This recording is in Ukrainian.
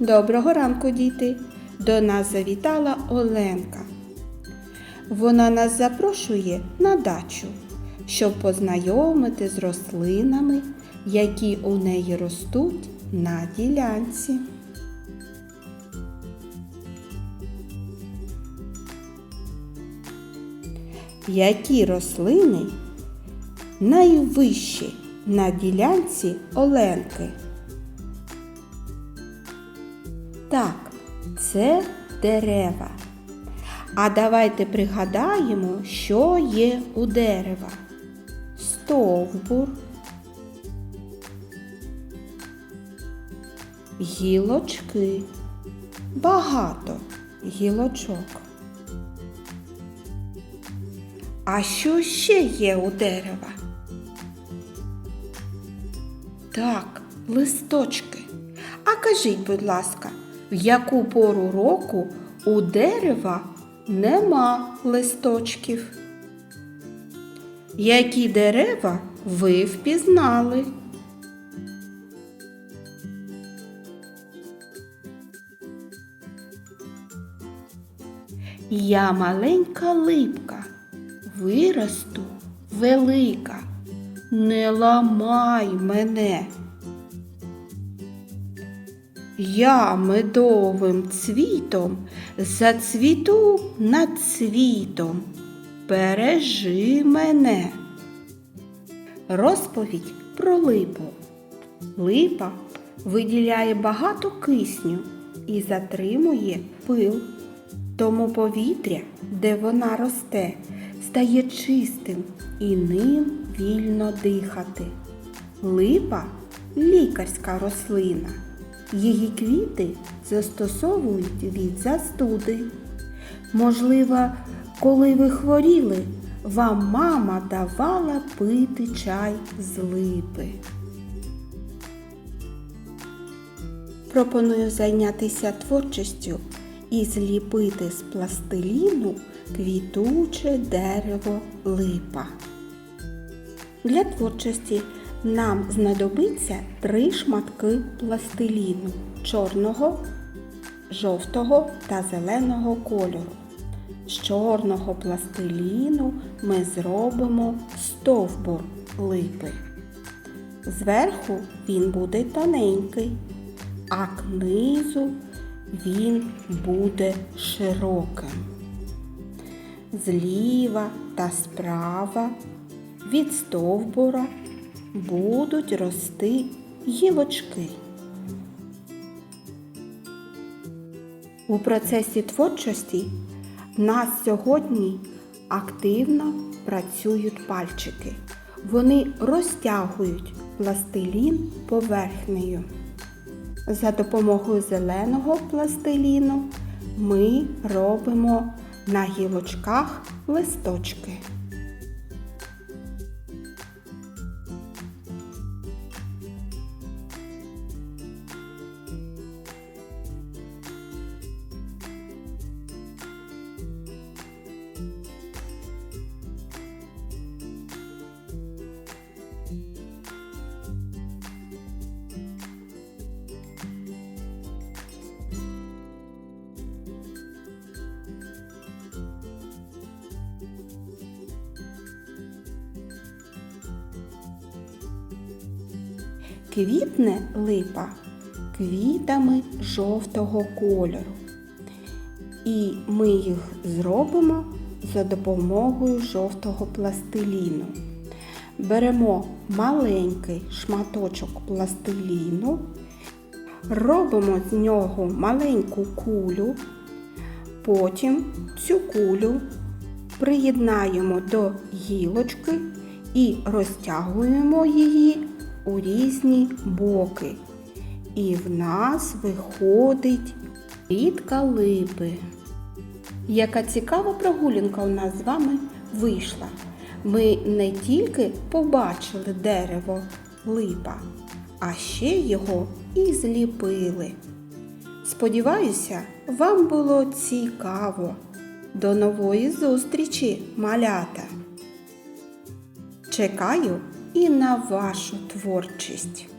Доброго ранку, діти! До нас завітала Оленка. Вона нас запрошує на дачу, щоб познайомити з рослинами, які у неї ростуть на ділянці. Які рослини найвищі на ділянці Оленки? Так, це дерева. А давайте пригадаємо, що є у дерева. Стовбур, гілочки, багато гілочок. А що ще є у дерева? Так, листочки. А кажіть, будь ласка, в яку пору року у дерева нема листочків? Які дерева ви впізнали? Я маленька липка, виросту велика, не ламай мене. Я медовим цвітом зацвіту над світом. Бережи мене. Розповідь про липу. Липа виділяє багато кисню і затримує пил. Тому повітря, де вона росте, стає чистим і ним вільно дихати. Липа лікарська рослина. Її квіти застосовують від застуди. Можливо, коли ви хворіли, вам мама давала пити чай з липи. Пропоную зайнятися творчістю і зліпити з пластиліну квітуче дерево липа. Для творчості нам знадобиться три шматки пластиліну чорного, жовтого та зеленого кольору. З чорного пластиліну ми зробимо стовбур липи. Зверху він буде тоненький, а книзу він буде широким. Зліва та справа від стовбура будуть рости гілочки. У процесі творчості в нас сьогодні активно працюють пальчики. Вони розтягують пластилін поверхнею. За допомогою зеленого пластиліну ми робимо на гілочках листочки. Квітне липа квітами жовтого кольору. І ми їх зробимо за допомогою жовтого пластиліну. Беремо маленький шматочок пластиліну, робимо з нього маленьку кулю, потім цю кулю приєднаємо до гілочки і розтягуємо її у різні боки. І в нас виходить квітка липи. Яка цікава прогулянка у нас з вами вийшла. Ми не тільки побачили дерево липа, а ще його і зліпили. Сподіваюся, вам було цікаво. До нової зустрічі, малята! Чекаю і на вашу творчість.